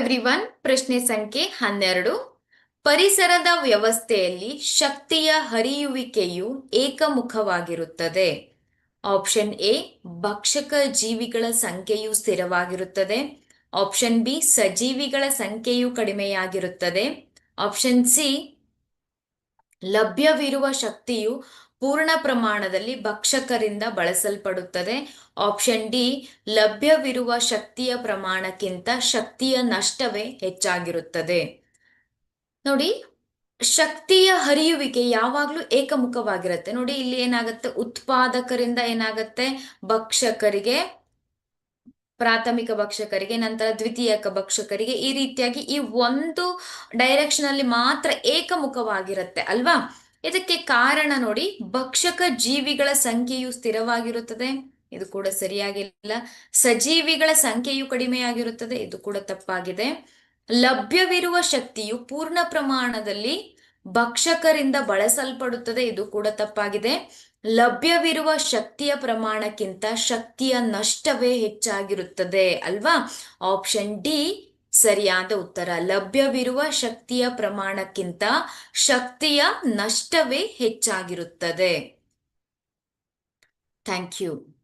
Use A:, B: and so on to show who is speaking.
A: Everyone ಪ್ರಶ್ನೆ ಸಂಖ್ಯೆ ಹನ್ನೆರಡು. ಪರಿಸರದ ವ್ಯವಸ್ಥೆಯಲ್ಲಿ ಶಕ್ತಿಯ ಹರಿಯುವಿಕೆಯು ಏಕಮುಖವಾಗಿರುತ್ತದೆ. ಆಪ್ಷನ್ ಎ, ಭಕ್ಷಕ ಜೀವಿಗಳ ಸಂಖ್ಯೆಯು ಸ್ಥಿರವಾಗಿರುತ್ತದೆ. ಆಪ್ಷನ್ ಬಿ, ಸಜೀವಿಗಳ ಸಂಖ್ಯೆಯು ಕಡಿಮೆಯಾಗಿರುತ್ತದೆ. ಆಪ್ಷನ್ ಸಿ ಲಭ್ಯವಿರುವ ಶಕ್ತಿಯು ಪೂರ್ಣ ಪ್ರಮಾಣದಲ್ಲಿ ಭಕ್ಷಕರಿಂದ ಬಳಸಲ್ಪಡುತ್ತದೆ. ಆಪ್ಷನ್ ಡಿ, ಲಭ್ಯವಿರುವ ಶಕ್ತಿಯ ಪ್ರಮಾಣಕ್ಕಿಂತ ಶಕ್ತಿಯ ನಷ್ಟವೇ ಹೆಚ್ಚಾಗಿರುತ್ತದೆ. ನೋಡಿ, ಶಕ್ತಿಯ ಹರಿಯುವಿಕೆ ಯಾವಾಗಲೂ ಏಕಮುಖವಾಗಿರುತ್ತೆ. ನೋಡಿ, ಇಲ್ಲಿ ಏನಾಗುತ್ತೆ? ಉತ್ಪಾದಕರಿಂದ ಏನಾಗುತ್ತೆ? ಭಕ್ಷಕರಿಗೆ ಪ್ರಾಥಮಿಕ ಭಕ್ಷಕರಿಗೆ, ನಂತರ ದ್ವಿತೀಯಕ ಭಕ್ಷಕರಿಗೆ ಈ ರೀತಿಯಾಗಿ ಈ ಒಂದು ಡೈರೆಕ್ಷನ್ ಅಲ್ಲಿ ಮಾತ್ರ ಏಕಮುಖವಾಗಿರುತ್ತೆ, ಅಲ್ವಾ? ಇದಕ್ಕೆ ಕಾರಣ ನೋಡಿ, ಭಕ್ಷಕ ಜೀವಿಗಳ ಸಂಖ್ಯೆಯು ಸ್ಥಿರವಾಗಿರುತ್ತದೆ, ಇದು ಕೂಡ ಸರಿಯಾಗಿಲ್ಲ. ಸಜೀವಿಗಳ ಸಂಖ್ಯೆಯು ಕಡಿಮೆಯಾಗಿರುತ್ತದೆ, ಇದು ಕೂಡ ತಪ್ಪಾಗಿದೆ. ಲಭ್ಯವಿರುವ ಶಕ್ತಿಯು ಪೂರ್ಣ ಪ್ರಮಾಣದಲ್ಲಿ ಭಕ್ಷಕರಿಂದ ಬಳಸಲ್ಪಡುತ್ತದೆ. ಇದು ಕೂಡ ತಪ್ಪಾಗಿದೆ. ಲಭ್ಯವಿರುವ ಶಕ್ತಿಯ ಪ್ರಮಾಣಕ್ಕಿಂತ ಶಕ್ತಿಯ ನಷ್ಟವೇ ಹೆಚ್ಚಾಗಿರುತ್ತದೆ ಅಲ್ವಾ? ಆಪ್ಷನ್ ಡಿ, ಸರಿಯಾದ ಉತ್ತರ. ಲಭ್ಯವಿರುವ ಶಕ್ತಿಯ ಪ್ರಮಾಣಕ್ಕಿಂತ ಶಕ್ತಿಯ ನಷ್ಟವೇ ಹೆಚ್ಚಾಗಿರುತ್ತದೆ. Thank you.